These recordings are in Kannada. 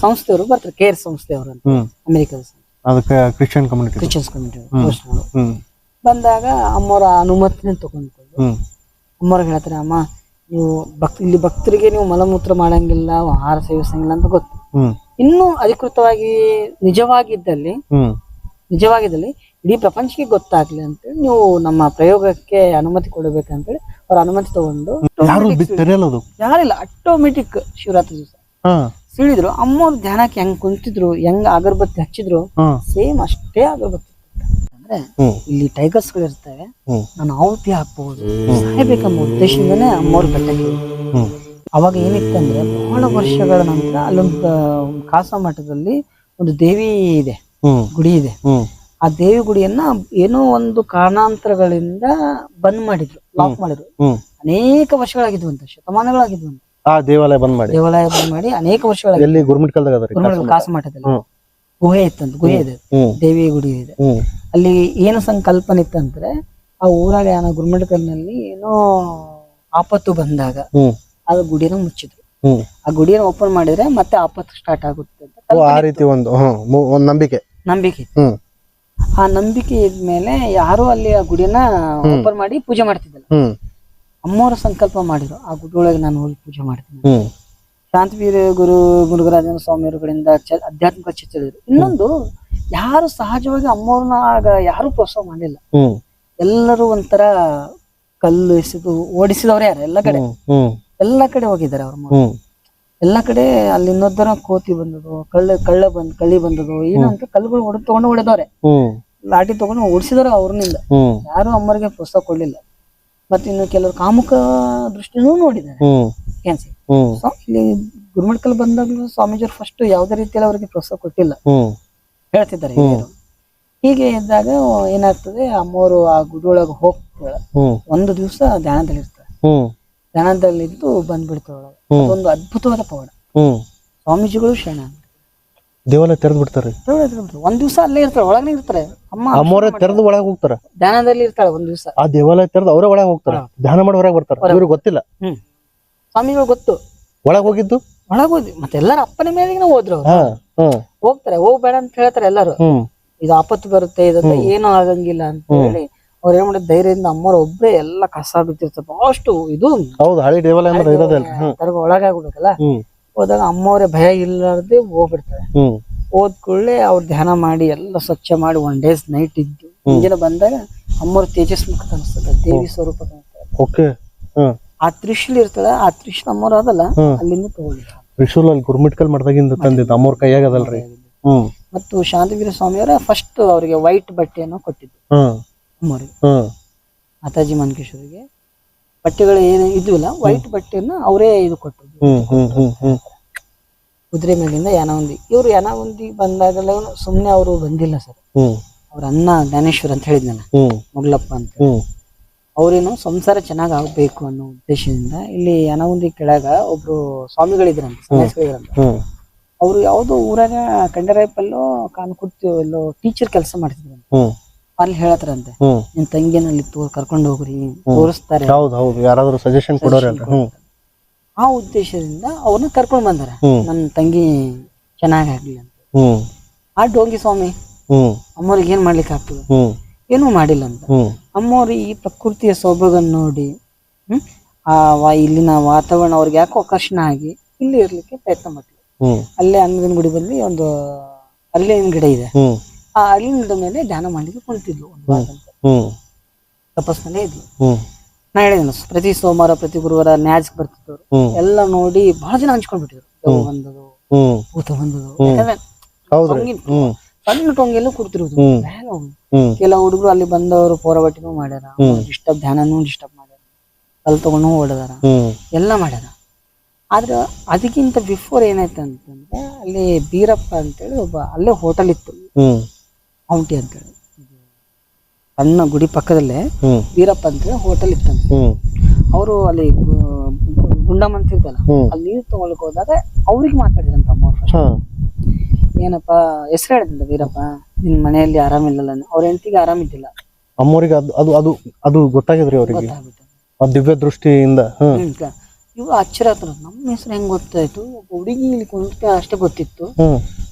ಸಂಸ್ಥೆಯವರು ಬರ್ತಾರೆ ಕೇರ್ ಸಂಸ್ಥೆಯವರು ಅಂತ ಹ್ಮ್. ಅಮೆರಿಕದ ಅದಕ್ಕೆ ಕ್ರಿಶ್ಚಿಯನ್ ಕಮ್ಯುನಿಟಿ ಕ್ರಿಶ್ಚಿಯನ್ಸ್ ಕಮ್ಯುನಿಟಿ ಹ್ಮ್. ಬಂದಾಗ ಅಮ್ಮವರ ಅನುಮತಿನ ತಗೊಂಡ್ಕೊಂಡು ಹ್ಮ್. ಹೇಳ್ತಾರೆ ಅಮ್ಮ ನೀವು ಭಕ್ ಇಲ್ಲಿ ಭಕ್ತರಿಗೆ ನೀವು ಮಲಮೂತ್ರ ಮಾಡಂಗಿಲ್ಲ ಆಹಾರ ಸೇವಿಸಂಗಿಲ್ಲ ಅಂತ ಗೊತ್ತು. ಹ್ಮ್. ಇನ್ನೂ ಅಧಿಕೃತವಾಗಿ ನಿಜವಾಗಿದ್ದಲ್ಲಿ ಹ್ಮ್. ನಿಜವಾಗಿದ್ದಲ್ಲಿ ಇಡೀ ಪ್ರಪಂಚಕ್ಕೆ ಗೊತ್ತಾಗ್ಲಿ ಅಂತೇಳಿ ನೀವು ನಮ್ಮ ಪ್ರಯೋಗಕ್ಕೆ ಅನುಮತಿ ಕೊಡಬೇಕಂತೇಳಿ ಅವ್ರ ಅನುಮತಿ ತಗೊಂಡು ಯಾರು ಬಿ- ತೆರೆಯಲ್ಲ ಅದು? ಯಾರಿಲ್ಲ ಆಟೋಮೆಟಿಕ್ ಶಿವರಾತ್ರಿ ದಿವಸ. ಹಾ. ಸಿಳಿದ್ರು ಅಮ್ಮವ್ರ ಧ್ಯಾನಕ್ಕೆ ಹೆಂಗ್ ಕುಂತಿದ್ರು ಹೆಂಗ್ ಅಗರಬತ್ತಿ ಹಚ್ಚಿದ್ರು ಸೇಮ್ ಅಷ್ಟೇ ಅಗರಬತ್ತಿ ಅಂದ್ರೆ ಇಲ್ಲಿ ಟೈಗರ್ಸ್ಗಳು ಇರ್ತವೆ ನಾನು ಆಹುತಿ ಹಾಕ್ಬಹುದು ಸಾಯ್ಬೇಕೆಂಬ ಉದ್ದೇಶದಿಂದನೇ ಅಮ್ಮವ್ರ ಬೆಟ್ಟಕ್ಕೆ ಅವಾಗ ಏನಿತ್ತಂದ್ರೆ ಬಹಳ ವರ್ಷಗಳ ನಂತರ ಅಲ್ಲೊಂದು ಕಾಸ ಮಠದಲ್ಲಿ ಒಂದು ದೇವಿ ಇದೆ ಗುಡಿ ಇದೆ. ಆ ದೇವಿ ಗುಡಿಯನ್ನ ಏನೋ ಒಂದು ಕಾರಣಾಂತರಗಳಿಂದ ಬಂದ್ ಮಾಡಿದ್ರು ಲಾಕ್ ಮಾಡಿದ್ರು. ಅನೇಕ ವರ್ಷಗಳಾಗಿದ್ವು ಅಂತ ಶತಮಾನಗಳಾಗಿದ್ವು ಅಂತ. ಆ ದೇವಾಲಯ ಬಂದ್ ಮಾಡಿ. ದೇವಾಲಯ ಬಂದ್ ಮಾಡಿ ಅನೇಕ ವರ್ಷಗಳ ಎಲ್ಲಿ ಗುರುಮಠದಲ್ಲಿ ಕಾಸ ಮಠದಲ್ಲಿ ಹ್ಮ್. ಗುಹೆ ಇತ್ತಂತ ಗುಹೆ ಇದೆ ಹ್ಮ್. ದೇವಿ ಗುಡಿ ಇದೆ. ಹ್ಮ್. ಅಲ್ಲಿ ಏನು ಸಂಕಲ್ಪನೆ ಇತ್ತಂದ್ರೆ ಆ ಊರಾಗ ಏನೋ ಗುರುಮಠಕಲ್ನಲ್ಲಿ ಏನೋ ಆಪತ್ತು ಬಂದಾಗ ಹ್ಮ್. ಅದು ಗುಡಿನ ಮುಚ್ಚಿದ್ರು. ಹ್ಮ್. ಆ ಗುಡಿನ ಓಪನ್ ಮಾಡಿದ್ರೆ ಮತ್ತೆ ಆಪತ್ತು ಸ್ಟಾರ್ಟ್ ಆಗುತ್ತೆ ಅಂತ ಓ ಆ ರೀತಿ ಒಂದು ಹ್ಮ್ ಮು- ಒಂದ್ ನಂಬಿಕೆ. ನಂಬಿಕೆ ಇತ್ತು. ಹ್ಮ್. ಆ ನಂಬಿಕೆ ಇದ್ಮೇಲೆ ಯಾರು ಅಲ್ಲಿ ಆ ಗುಡಿನ ಓಪನ್ ಮಾಡಿ ಪೂಜೆ ಮಾಡ್ತಿದ್ದಲ್ಲ. ಹ್ಮ್. ಅಮ್ಮವ್ರ ಸಂಕಲ್ಪ ಮಾಡಿದ್ರು. ಆ ಗುಡ್ಡೊಳಗೆ ನಾನು ಹೋಗಿ ಪೂಜೆ ಮಾಡ್ತೀನಿ. ಶಾಂತವೀರ ಗುರು ಮುರುಘರಾಜನ ಸ್ವಾಮಿಯವರುಗಳಿಂದ ಅಧ್ಯಾತ್ಮಿಕ ಆಧ್ಯಾತ್ಮಿಕ ಇನ್ನೊಂದು ಯಾರು ಸಹಜವಾಗಿ ಅಮ್ಮವ್ರನ್ನ ಆಗ ಯಾರು ಪ್ರೋತ್ಸಾಹ ಮಾಡಿಲ್ಲ. ಎಲ್ಲರೂ ಒಂಥರ ಕಲ್ಲು ಎಸೆದು ಓಡಿಸಿದವ್ರೆ ಯಾರು? ಎಲ್ಲ ಕಡೆ. ಎಲ್ಲ ಕಡೆ ಹೋಗಿದ್ದಾರೆ ಅವ್ರ ಎಲ್ಲ ಕಡೆ ಅಲ್ಲಿ ಇನ್ನೊಂದರ ಕೋತಿ ಬಂದದು ಕಳ್ಳ ಕಳ್ಳ ಬಂದ್ ಕಳ್ಳಿ ಬಂದದು ಏನಂತ ಅಂತ ಕಲ್ಲುಗಳು ಹೊಡೆದು ತಗೊಂಡು ಹೊಡೆದವ್ರೆ. ಲಾಟಿ ತಗೊಂಡು ಓಡಿಸಿದವ್ರೆ ಅವ್ರನಿಂದ. ಯಾರು ಅಮ್ಮರಿಗೆ ಪ್ರೋತ್ಸಾಹ ಕೊಡ್ಲಿಲ್ಲ. ಮತ್ತೆ ಇನ್ನು ಕೆಲವರು ಕಾಮುಕ ದೃಷ್ಟಿನೂ ನೋಡಿದ್ದಾರೆ. ಕ್ಯಾನ್ಸರ್ ಸೊ ಇಲ್ಲಿ ಗುರುಮಠಕಲ್ ಬಂದಾಗಲೂ ಸ್ವಾಮೀಜಿಯವರು ಫಸ್ಟ್ ಯಾವುದೇ ರೀತಿಯಲ್ಲಿ ಅವರಿಗೆ ಪ್ರೋತ್ಸಾಹ ಕೊಟ್ಟಿಲ್ಲ. ಹೇಳ್ತಿದ್ದಾರೆ ಹಿರಿಯರು. ಹೀಗೆ ಇದ್ದಾಗ ಏನಾಗ್ತದೆ ಅಮ್ಮವರು ಆ ಗುಡಿ ಒಳಗೆ ಹೋಗ್ತಾಳೆ ಒಂದು ದಿವಸ ಧ್ಯಾನದಲ್ಲಿ ಇರ್ತಾರೆ. ಹ್ಮ್. ಧ್ಯಾನದಲ್ಲಿದ್ದು ಬಂದ್ಬಿಡ್ತಾಳೆ. ಅದೊಂದು ಅದ್ಭುತವಾದ ಪವಾಡ. ಸ್ವಾಮೀಜಿಗಳು ಶರಣ ದೇವಾಲಯ ತೆರೆದು ಬಿಡ್ತಾರೆ. ಒಂದ್ ದಿವಸ ಅಲ್ಲೇ ಇರ್ತಾರೆ ಒಳಗನೆ ಇರ್ತಾರೆ. ಅಮ್ಮ ಅಮ್ಮವ್ರೆ ತೆರೆದು ಒಳಗೆ ಹೋಗ್ತಾರ. ಧ್ಯಾನದಲ್ಲಿ ಇರ್ತಾಳೆ ಒಂದ್ ದಿವಸ. ಆ ದೇವಾಲಯ ತೆರೆದು ಅವರೇ ಒಳಗೆ ಹೋಗ್ತಾರ. ಧ್ಯಾನ ಮಾಡಿ ಹೊರಗೆ ಬರ್ತಾರೆ. ಇವ್ರಿಗೆ ಗೊತ್ತಿಲ್ಲ. ಹ್ಮ್. ಸ್ವಾಮಿಗಳು ಗೊತ್ತು. ಒಳಗೆ ಹೋಗಿದ್ದು? ಒಳಗ್ ಹೋಗಿ ಮತ್ತೆ ಎಲ್ಲಾರು ಅಪ್ಪನ ಮೇಲೆ ಹೋದ್ರು ಅವ್ರು. ಹೋಗ್ತಾರೆ ಹೋಗ್ಬೇಡ ಅಂತ ಹೇಳ್ತಾರೆ ಎಲ್ಲಾರು. ಹ್ಮ್. ಇದು ಆಪತ್ತು ಬರುತ್ತೆ ಇದಂತ ಏನೂ ಆಗಂಗಿಲ್ಲ ಅಂತ ಹೇಳಿ ಅವ್ರ ಏನ್ ಮಾಡಿದ್ ಧೈರ್ಯದಿಂದ ಅಮ್ಮವ್ರ ಒಬ್ರೇ ಎಲ್ಲ ಕಸ ಬಿದ್ದಿರ್ತಾರೆ. ಬಹಳಷ್ಟು ಇದು ಹೌದು ಹಳಿ ದೇವಾಲಯ ಅಂದ್ರೆ ಹ್ಮ್. ತರಗ ಹ್ಮ್. ಹೋದಾಗ ಅಮ್ಮವ್ರೆ ಭಯ ಇಲ್ಲಾರ್ದೆ ಹೋಗ್ಬಿಡ್ತಾರೆ. ಹೋದ್ ಕೂಡಲೇ ಅವ್ರು ಧ್ಯಾನ ಮಾಡಿ ಎಲ್ಲ ಸ್ವಚ್ಛ ಮಾಡಿ ಒನ್ ಡೇಸ್ ನೈಟ್ ಇದ್ದು ಮುಂಜಾನೆ ಬಂದಾಗ ಅಮ್ಮವ್ರ ತೇಜಸ್ ಮುಖ ಕಾಣಿಸ್ತದೆ ದೇವಿ ಸ್ವರೂಪ ಕಾಣಿಸ್ತದೆ ಆ ತ್ರಿಶೂಲ್ ಇರ್ತದ ಆ ತ್ರಿಶೂಲ್ ಅಮ್ಮವ್ರ ಅದಲ್ಲ. ಅಲ್ಲಿಂದ ತಗೊಂಡಿಲ್ಲ ತ್ರಿಶೂಲ್ ಅಲ್ಲಿ ಗುರುಮಿಟ್ಕಲ್ ಮಠದಾಗಿಂದ ತಂದಿದ್ದ ಅಮ್ಮವ್ರ ಕೈಯಾಗ ಅದಲ್ರಿ. ಮತ್ತು ಶಾಂತವೀರ ಸ್ವಾಮಿಯವರ ಫಸ್ಟ್ ಅವರಿಗೆ ವೈಟ್ ಬಟ್ಟೆಯನ್ನು ಕೊಟ್ಟಿದ್ದು. ಅಮ್ಮವ್ರಿಗೆ. ಮಾತಾಜಿ ಮನ್ಕೇಶ್ವರಿಗೆ. ಬಟ್ಟೆಗಳು ಏನು ಇದ್ವಿಲ್ಲ ವೈಟ್ ಬಟ್ಟೆಯನ್ನ ಅವರೇ ಇದು ಕೊಟ್ಟರು ಹ್ಮ್ ಹ್ಮ್ ಹ್ಮ್ ಹ್ಮ್. ಕುದುರೆ ಮೇಲಿಂದ ಯಾನವಂದಿ ಇವರು ಯಾನವಂದಿ ಬಂದಾಗಲೇ ಸುಮ್ಮನೆ ಅವರು ಬಂದಿಲ್ಲ ಸರ್. ಹ್ಮ್. ಅವ್ರ ಅಣ್ಣ ಜ್ಞಾನೇಶ್ವರ್ ಅಂತ ಹೇಳಿದ್ನಲ್ಲ ಹ್ಮ್. ಮೊಗ್ಲಪ್ಪ ಅಂತ. ಹ್ಮ್. ಅವ್ರೇನು ಸಂಸಾರ ಚೆನ್ನಾಗ್ ಆಗ್ಬೇಕು ಅನ್ನೋ ಉದ್ದೇಶದಿಂದ ಇಲ್ಲಿ ಯಾನವಂದಿ ಕೆಳಗ ಒಬ್ರು ಸ್ವಾಮಿಗಳಿದ್ರಂತ ಸನ್ಯಾಸಿಗಳಿದ್ರಂತ. ಹ್ಮ್. ಅವರು ಯಾವುದೋ ಊರಾಗ ಕಂಡರಾಯಪಲ್ಲೋ ಕಾನ್ಕುರ್ತಿ ಎಲ್ಲೋ ಟೀಚರ್ ಕೆಲಸ ಮಾಡ್ತಿದ್ರು ಹ್ಮ್. ಅಲ್ಲಿ ಹೇಳತ್ರಂತೆ ಹ್ಮ್ ನಿನ್ ತಂಗಿನಲ್ಲಿ ತೋ ಕರ್ಕೊಂಡು ಹೋಗ್ರಿ ತೋರಿಸ್ತಾರೆ. ಹೌದು ಹೌದು. ಯಾರಾದ್ರೂ ಸಜೆಷನ್ ಹ್ಮ್ ಆ ಉದ್ದೇಶದಿಂದ ಅವ್ರನ್ನ ಕರ್ಕೊಂಡ್ ಬಂದಾರ. ಹ್ಮ್. ನನ್ನ ತಂಗಿ ಚೆನ್ನಾಗಾಗ್ಲಿ ಅಂತ. ಹ್ಮ್ ಆ ಡೋಂಗಿ ಸ್ವಾಮಿ ಹ್ಮ್ ಅಮ್ಮವ್ರಿಗೆ ಏನ್ ಮಾಡ್ಲಿಕ್ಕೆ ಆಗ್ತದೆ? ಹ್ಮ್ ಏನೂ ಮಾಡಿಲ್ಲ ಅಂತ. ಹ್ಮ್ ಅಮ್ಮವ್ರು ಈ ಪ್ರಕೃತಿಯ ಸೊಬಗನ್ನು ನೋಡಿ ಹ್ಮ್ ಆ ವಾ- ಇಲ್ಲಿನ ವಾತಾವರಣ ಅವ್ರಿಗೆ ಯಾಕೋ ಆಕರ್ಷಣ ಆಗಿ ಇಲ್ಲಿ ಇರ್ಲಿಕ್ಕೆ ಪ್ರಯತ್ನ ಮಾಡ್ತೀವಿ ಹ್ಮ್ ಅಲ್ಲೇ ಅನ್ನದ ಗುಡಿ ಬಲ್ಲಿ ಒಂದು ಅಲ್ಲೇನ್ ಗಿಡ ಇದೆ. ಹ್ಮ್ ಆ ಗಿಡ ಮೇಲೆ ಧ್ಯಾನ ಮಾಡಲಿಕ್ಕೆ ಕುಳಿತಿದ್ಲು ಒಂದು ತಪಸ್ಸಲ್ಲೇ ಇದ್ಲು. ನಾ ಹೇಳಿದ್ನಲ್ಲ ಪ್ರತಿ ಸೋಮವಾರ ಪ್ರತಿ ಗುರುವಾರ ನ್ಯಾಜ್ಗೆ ಬರ್ತಿದ್ದವ್ರು. ಹ್ಮ್. ಎಲ್ಲ ನೋಡಿ ಬಹಳ ಜನ ಹಂಚ್ಕೊಂಡ್ಬಿಟ್ಟಿದ್ರು. ದೆವ್ವ ಬಂದದು ಭೂತ ಬಂದದು ಯಾಕಂದ್ರೆ ಸಣ್ಣ ಟೊಂಗೆಲ್ಲೂ ಕುಡ್ತಿರೋದು. ಬೇಗ ಹೋಗಿ. ಕೆಲವು ಹುಡುಗರು ಅಲ್ಲಿ ಬಂದವರು ಪೋರಬಟ್ಟಿನೂ ಮಾಡ್ಯಾರ. ಡಿಸ್ಟರ್ಬ್ ಧ್ಯಾನನೂ ಡಿಸ್ಟರ್ಬ್ ಮಾಡ್ಯಾರ. ಅಲ್ಲಿ ತಗೊಂಡು ಓಡದಾರ. ಎಲ್ಲ ಮಾಡ್ಯಾರ. ಆದ್ರೆ ಅದಕ್ಕಿಂತ ಬಿಫೋರ್ ಏನಾಯ್ತು ಅಂತಂದ್ರೆ ಅಲ್ಲಿ ಬೀರಪ್ಪ ಅಂತೇಳಿ ಒಬ್ಬ ಅಲ್ಲೇ ಹೋಟೆಲ್ ಇತ್ತು. ಹ್ಮ್ ಅಂತ ಹೇಳಿ ಸಣ್ಣ ಗುಡಿ ಪಕ್ಕದಲ್ಲೇ ವೀರಪ್ಪ ಅಂತ ಹೋಟೆಲ್ ಇತ್ತಂತೆ. ಅವರು ಅಲ್ಲಿ ಗುಂಡಮ್ ಅಂತ ಇರ್ತಲ್ಲ ಅಲ್ಲಿ ನೀರು ತಗೊಳಕ್ ಹೋದಾಗ ಅವ್ರಿಗೆ ಮಾತಾಡಿದ್ರಂತ ಅಮ್ಮ ಏನಪ್ಪ ಹೆಸರು ಹೇಳಿದ್ರಿಂದ ವೀರಪ್ಪ ನಿನ್ ಮನೆಯಲ್ಲಿ ಆರಾಮಿಲ್ಲಲ್ಲ ಅವ್ರ ಹೆಂಡತಿಗೆ ಆರಾಮಿದ್ದಿಲ್ಲ. ಅಮ್ಮವ್ರಿಗೆ ಅದು ಅದು ಅದು ಅದು ಗೊತ್ತಾಗಿದ್ರಿ ಅವ್ರಿಗೆ? ದಿವ್ಯ ದೃಷ್ಟಿಯಿಂದ ಇವ್ರು ಆಶ್ಚರ್ಯ ಆತರ ನಮ್ಮ ಹೆಸರು ಹೆಂಗ್ ಗೊತ್ತಾಯ್ತು? ಹುಡುಗಿ ಇಲ್ಲಿ ಕುಂತ ಅಷ್ಟೇ ಗೊತ್ತಿತ್ತು.